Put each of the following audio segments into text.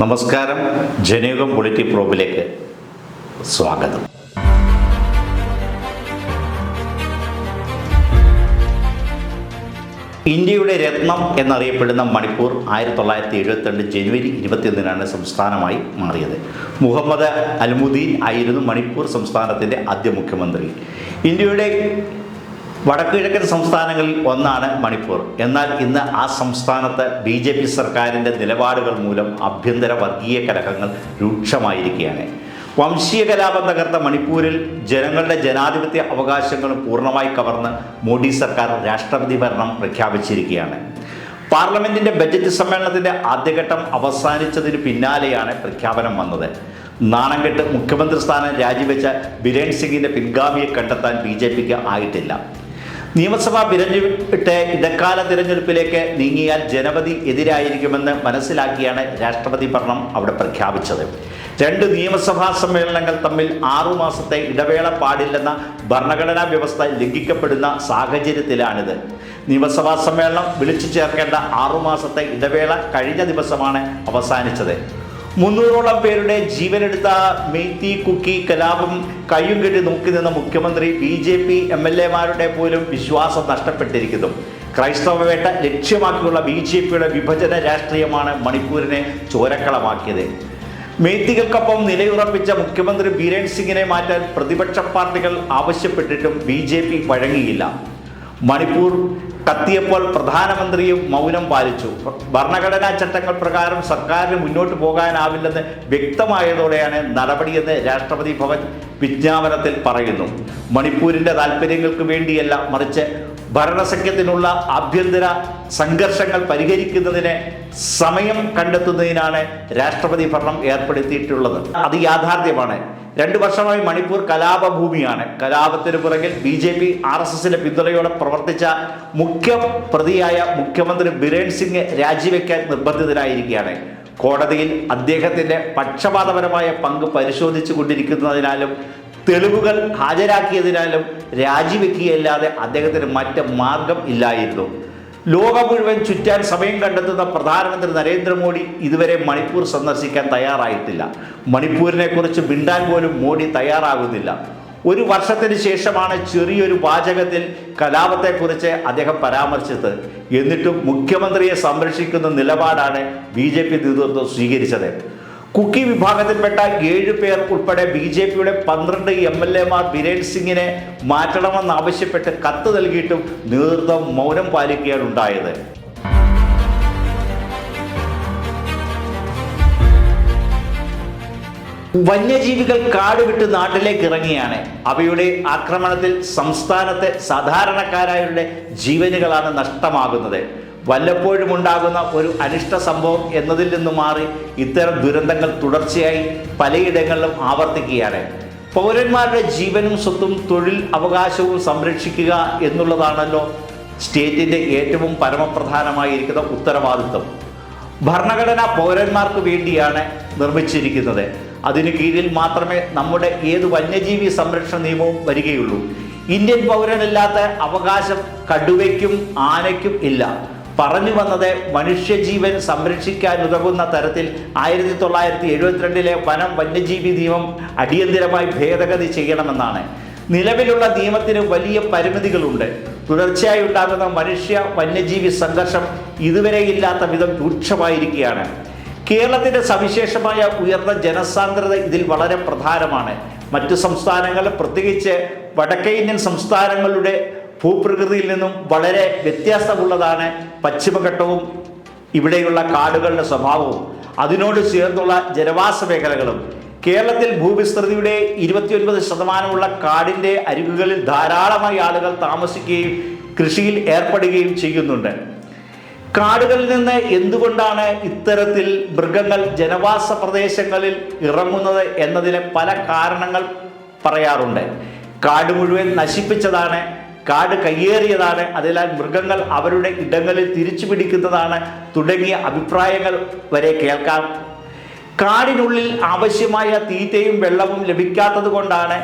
നമസ്കാരം. ജനയുഗം പൊളിറ്റി പ്രോബിലേക്ക് സ്വാഗതം. ഇന്ത്യയുടെ രത്നം എന്നറിയപ്പെടുന്ന മണിപ്പൂർ ആയിരത്തി തൊള്ളായിരത്തി എഴുപത്തിരണ്ട് ജനുവരി ഇരുപത്തിയൊന്നിനാണ് സംസ്ഥാനമായി മാറിയത്. മുഹമ്മദ് അൽമുദ്ദീൻ ആയിരുന്നു മണിപ്പൂർ സംസ്ഥാനത്തിന്റെ ആദ്യ മുഖ്യമന്ത്രി. ഇന്ത്യയുടെ വടക്കുകിഴക്കൻ സംസ്ഥാനങ്ങളിൽ ഒന്നാണ് മണിപ്പൂർ. എന്നാൽ ഇന്ന് ആ സംസ്ഥാനത്ത് ബി ജെ പി സർക്കാരിന്റെ നിലപാടുകൾ മൂലം ആഭ്യന്തര വർഗീയ കലഹങ്ങൾ രൂക്ഷമായിരിക്കുകയാണ്. വംശീയ കലാപം തകർത്ത മണിപ്പൂരിൽ ജനങ്ങളുടെ ജനാധിപത്യ അവകാശങ്ങളും പൂർണമായി കവർന്ന് മോഡി സർക്കാർ രാഷ്ട്രപതി ഭരണം പ്രഖ്യാപിച്ചിരിക്കുകയാണ്. പാർലമെന്റിന്റെ ബജറ്റ് സമ്മേളനത്തിന്റെ ആദ്യഘട്ടം അവസാനിച്ചതിന് പിന്നാലെയാണ് പ്രഖ്യാപനം വന്നത്. നാണംകെട്ട് മുഖ്യമന്ത്രി സ്ഥാനം രാജിവെച്ച ബിരേൺ സിംഗിന്റെ പിൻഗാമിയെ കണ്ടെത്താൻ ബി ആയിട്ടില്ല. നിയമസഭ പിരഞ്ഞെടുപ്പിട്ട് ഇടക്കാല തിരഞ്ഞെടുപ്പിലേക്ക് നീങ്ങിയാൽ ജനപതി എതിരായിരിക്കുമെന്ന് മനസ്സിലാക്കിയാണ് രാഷ്ട്രപതി ഭരണം അവിടെ പ്രഖ്യാപിച്ചത്. രണ്ട് നിയമസഭാ സമ്മേളനങ്ങൾ തമ്മിൽ ആറുമാസത്തെ ഇടവേള പാടില്ലെന്ന ഭരണഘടനാ വ്യവസ്ഥ ലംഘിക്കപ്പെടുന്ന സാഹചര്യത്തിലാണിത്. നിയമസഭാ സമ്മേളനം വിളിച്ചു ചേർക്കേണ്ട ആറുമാസത്തെ ഇടവേള കഴിഞ്ഞ ദിവസമാണ് അവസാനിച്ചത്. മുന്നൂറോളം പേരുടെ ജീവനെടുത്ത മെയ്ത്തി കുക്കി കലാപം കയ്യും കെട്ടി നോക്കി നിന്ന മുഖ്യമന്ത്രി B J P M L എമാരുടെ പോലും വിശ്വാസം നഷ്ടപ്പെട്ടിരിക്കുന്നു. ക്രൈസ്തവ വേട്ട ലക്ഷ്യമാക്കിയുള്ള ബി ജെ പിയുടെ വിഭജന രാഷ്ട്രീയമാണ് മണിപ്പൂരിനെ ചോരക്കളമാക്കിയത്. മേത്തികൾക്കൊപ്പം നിലയുറപ്പിച്ച മുഖ്യമന്ത്രി ബീരേൻ സിംഗിനെ മാറ്റാൻ പ്രതിപക്ഷ പാർട്ടികൾ ആവശ്യപ്പെട്ടിട്ടും ബി ജെ പി വഴങ്ങിയില്ല. മണിപ്പൂർ കത്തിയപ്പോൾ പ്രധാനമന്ത്രിയും മൗനം പാലിച്ചു. ഭരണഘടനാ ചട്ടങ്ങൾ പ്രകാരം സർക്കാരിന് മുന്നോട്ട് പോകാനാവില്ലെന്ന് വ്യക്തമായതോടെയാണ് നടപടിയെന്ന് രാഷ്ട്രപതി ഭവൻ വിജ്ഞാപനത്തിൽ പറയുന്നു. മണിപ്പൂരിന്റെ താല്പര്യങ്ങൾക്ക് വേണ്ടിയല്ല മറിച്ച് ഭരണസഖ്യത്തിനുള്ള ആഭ്യന്തര സംഘർഷങ്ങൾ പരിഹരിക്കുന്നതിന് സമയം കണ്ടെത്തുന്നതിനാണ് രാഷ്ട്രപതി ഭരണം ഏർപ്പെടുത്തിയിട്ടുള്ളത്. അത് യാഥാർത്ഥ്യമാണ്. രണ്ടു വർഷമായി മണിപ്പൂർ കലാപഭൂമിയാണ്. കലാപത്തിന് പുറകിൽ B J P R S എസിന്റെ പിന്തുണയോടെ പ്രവർത്തിച്ച മുഖ്യ പ്രതിയായ മുഖ്യമന്ത്രി ബിരേൻ സിംഗ് രാജിവെക്കാൻ നിർബന്ധിതനായിരിക്കുകയാണ്. കോടതിയിൽ അദ്ദേഹത്തിന്റെ പക്ഷപാതപരമായ പങ്ക് പരിശോധിച്ചു കൊണ്ടിരിക്കുന്നതിനാലും തെളിവുകൾ ഹാജരാക്കിയതിനാലും രാജിവെക്കുകയല്ലാതെ അദ്ദേഹത്തിന് മറ്റ് മാർഗം ഇല്ലായിരുന്നു. ലോകം മുഴുവൻ ചുറ്റാൻ സമയം കണ്ടെത്തുന്ന പ്രധാനമന്ത്രി നരേന്ദ്രമോദി ഇതുവരെ മണിപ്പൂർ സന്ദർശിക്കാൻ തയ്യാറായിട്ടില്ല. മണിപ്പൂരിനെ കുറിച്ച് മിണ്ടാൻ പോലും മോഡി തയ്യാറാകുന്നില്ല. ഒരു വർഷത്തിന് ശേഷമാണ് ചെറിയൊരു വാചകത്തിൽ കലാപത്തെക്കുറിച്ച് അദ്ദേഹം പരാമർശിച്ചത്. എന്നിട്ടും മുഖ്യമന്ത്രിയെ സംരക്ഷിക്കുന്ന നിലപാടാണ് ബി ജെ പി നേതൃത്വം സ്വീകരിച്ചത്. കുക്കി വിഭാഗത്തിൽപ്പെട്ട ഏഴ് പേർ ഉൾപ്പെടെ ബി ജെ പിയുടെ പന്ത്രണ്ട് എം എൽ എമാർ ബിരേൻ സിംഗിനെ മാറ്റണമെന്നാവശ്യപ്പെട്ട് കത്ത് നൽകിയിട്ടും നേതൃത്വം മൗനം പാലിക്കുകയാണ് ഉണ്ടായത്. വന്യജീവികൾ കാടുവിട്ട് നാട്ടിലേക്ക് ഇറങ്ങിയാണ്. അവയുടെ ആക്രമണത്തിൽ സംസ്ഥാനത്തെ സാധാരണക്കാരായവരുടെ ജീവനുകളാണ് നഷ്ടമാകുന്നത്. വല്ലപ്പോഴും ഉണ്ടാകുന്ന ഒരു അനിഷ്ട സംഭവം എന്നതിൽ നിന്ന് മാറി ഇത്തരം ദുരന്തങ്ങൾ തുടർച്ചയായി പലയിടങ്ങളിലും ആവർത്തിക്കുകയാണ്. പൗരന്മാരുടെ ജീവനും സ്വത്തും തൊഴിൽ അവകാശവും സംരക്ഷിക്കുക എന്നുള്ളതാണല്ലോ സ്റ്റേറ്റിന്റെ ഏറ്റവും പരമപ്രധാനമായിരിക്കുന്ന ഉത്തരവാദിത്വം. ഭരണഘടന പൗരന്മാർക്ക് വേണ്ടിയാണ് നിർമ്മിച്ചിരിക്കുന്നത്. അതിനു കീഴിൽ മാത്രമേ നമ്മുടെ ഏത് വന്യജീവി സംരക്ഷണ നിയമവും വരികയുള്ളൂ. ഇന്ത്യൻ പൗരനില്ലാത്ത അവകാശം കടുവയ്ക്കും ആനയ്ക്കും ഇല്ല. പറഞ്ഞു വന്നത് മനുഷ്യജീവൻ സംരക്ഷിക്കാൻ ഉതകുന്ന തരത്തിൽ ആയിരത്തി തൊള്ളായിരത്തി എഴുപത്തിരണ്ടിലെ വനം വന്യജീവി നിയമം അടിയന്തിരമായി ഭേദഗതി ചെയ്യണമെന്നാണ്. നിലവിലുള്ള നിയമത്തിന് വലിയ പരിമിതികളുണ്ട്. തുടർച്ചയായി ഉണ്ടാകുന്ന മനുഷ്യ വന്യജീവി സംഘർഷം ഇതുവരെ ഇല്ലാത്ത വിധം രൂക്ഷമായിരിക്കുകയാണ്. കേരളത്തിന്റെ സവിശേഷമായ ഉയർന്ന ജനസാന്ദ്രത ഇതിൽ വളരെ പ്രധാനമാണ്. മറ്റു സംസ്ഥാനങ്ങൾ പ്രത്യേകിച്ച് വടക്കേ ഇന്ത്യൻ സംസ്ഥാനങ്ങളുടെ ഭൂപ്രകൃതിയിൽ നിന്നും വളരെ വ്യത്യാസമുള്ളതാണ് പശ്ചിമഘട്ടവും ഇവിടെയുള്ള കാടുകളുടെ സ്വഭാവവും. അതിനോട് ചേർന്നുള്ള ജനവാസ മേഖലകളും. കേരളത്തിൽ ഭൂവിസ്തൃതിയുടെ ഇരുപത്തിയൊൻപത് ശതമാനമുള്ള കാടിന്റെ അരികുകളിൽ ധാരാളമായി ആളുകൾ താമസിക്കുകയും കൃഷിയിൽ ഏർപ്പെടുകയും ചെയ്യുന്നുണ്ട്. കാടുകളിൽ നിന്ന് എന്തുകൊണ്ടാണ് ഇത്തരത്തിൽ മൃഗങ്ങൾ ജനവാസ പ്രദേശങ്ങളിൽ ഇറങ്ങുന്നത് എന്നതിന് പല കാരണങ്ങൾ പറയാറുണ്ട്. കാട് മുഴുവൻ നശിപ്പിച്ചതാണ് കാട് കയ്യേറിയതാണ്. അതിനാൽ മൃഗങ്ങൾ അവരുടെ ഇടങ്ങളിൽ തിരിച്ചു പിടിക്കുന്നതാണ് തുടങ്ങിയ അഭിപ്രായങ്ങൾ വരെ കേൾക്കാം. കാടിനുള്ളിൽ ആവശ്യമായ തീറ്റയും വെള്ളവും ലഭിക്കാത്തത് കൊണ്ടാണ്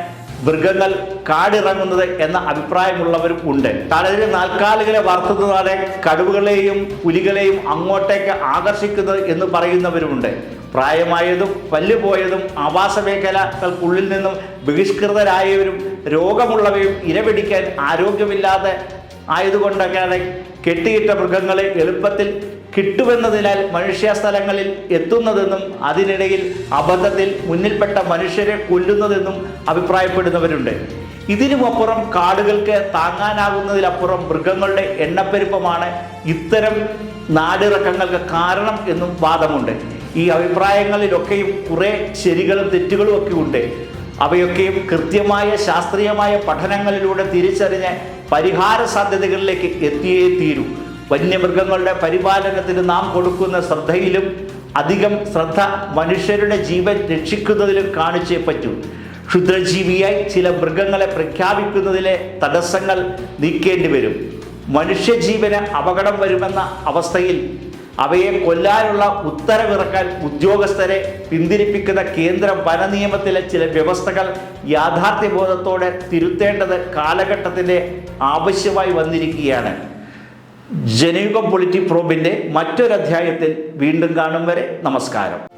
മൃഗങ്ങൾ കാടിറങ്ങുന്നത് എന്ന അഭിപ്രായമുള്ളവരും ഉണ്ട്. കാടിന് നാൽക്കാലികളെ വളർത്തുന്നതാണ് കടുവകളെയും പുലികളെയും അങ്ങോട്ടേക്ക് ആകർഷിക്കുന്നത് എന്ന് പറയുന്നവരുമുണ്ട്. പ്രായമായതും പല്ലുപോയതും ആവാസ മേഖലകൾക്കുള്ളിൽ നിന്നും ബഹിഷ്കൃതരായവരും രോഗമുള്ളവയും ഇരപിടിക്കാൻ ആരോഗ്യമില്ലാതെ ആയതുകൊണ്ടൊക്കെയാണ് കെട്ടിയിട്ട മൃഗങ്ങളെ എളുപ്പത്തിൽ കിട്ടുമെന്നതിനാൽ മനുഷ്യ സ്ഥലങ്ങളിൽ എത്തുന്നതെന്നും അതിനിടയിൽ അബദ്ധത്തിൽ മുന്നിൽപ്പെട്ട മനുഷ്യരെ കൊല്ലുന്നതെന്നും അഭിപ്രായപ്പെടുന്നവരുണ്ട്. ഇതിനുമപ്പുറം കാടുകൾക്ക് താങ്ങാനാകുന്നതിലപ്പുറം മൃഗങ്ങളുടെ എണ്ണപ്പെരുപ്പമാണ് ഇത്തരം നാടിറക്കങ്ങൾക്ക് കാരണം എന്നും വാദമുണ്ട്. ഈ അഭിപ്രായങ്ങളിലൊക്കെയും കുറേ ശരികളും തെറ്റുകളും ഒക്കെ ഉണ്ട്. അവയൊക്കെയും കൃത്യമായ ശാസ്ത്രീയമായ പഠനങ്ങളിലൂടെ തിരിച്ചറിഞ്ഞ് പരിഹാര സാധ്യതകളിലേക്ക് എത്തിയേ തീരൂ. വന്യമൃഗങ്ങളുടെ പരിപാലനത്തിന് നാം കൊടുക്കുന്ന ശ്രദ്ധയിലും അധികം ശ്രദ്ധ മനുഷ്യരുടെ ജീവൻ രക്ഷിക്കുന്നതിലും കാണിച്ചേ പറ്റൂ. ക്ഷുദ്രജീവിയായി ചില മൃഗങ്ങളെ പ്രഖ്യാപിക്കുന്നതിലെ തടസ്സങ്ങൾ നീക്കേണ്ടി വരും. മനുഷ്യജീവന് അപകടം വരുമെന്ന അവസ്ഥയിൽ അവയെ കൊല്ലാനുള്ള ഉത്തരവിറക്കാൻ ഉദ്യോഗസ്ഥരെ പിന്തിരിപ്പിക്കുന്ന കേന്ദ്ര വനനിയമത്തിലെ ചില വ്യവസ്ഥകൾ യാഥാർത്ഥ്യബോധത്തോടെ തിരുത്തേണ്ടത് കാലഘട്ടത്തിന്റെ ആവശ്യമായി വന്നിരിക്കുകയാണ്. ജനയുഗം പൊളിറ്റി പ്രോബിന്റെ മറ്റൊരധ്യായത്തിൽ വീണ്ടും കാണും വരെ. നമസ്കാരം.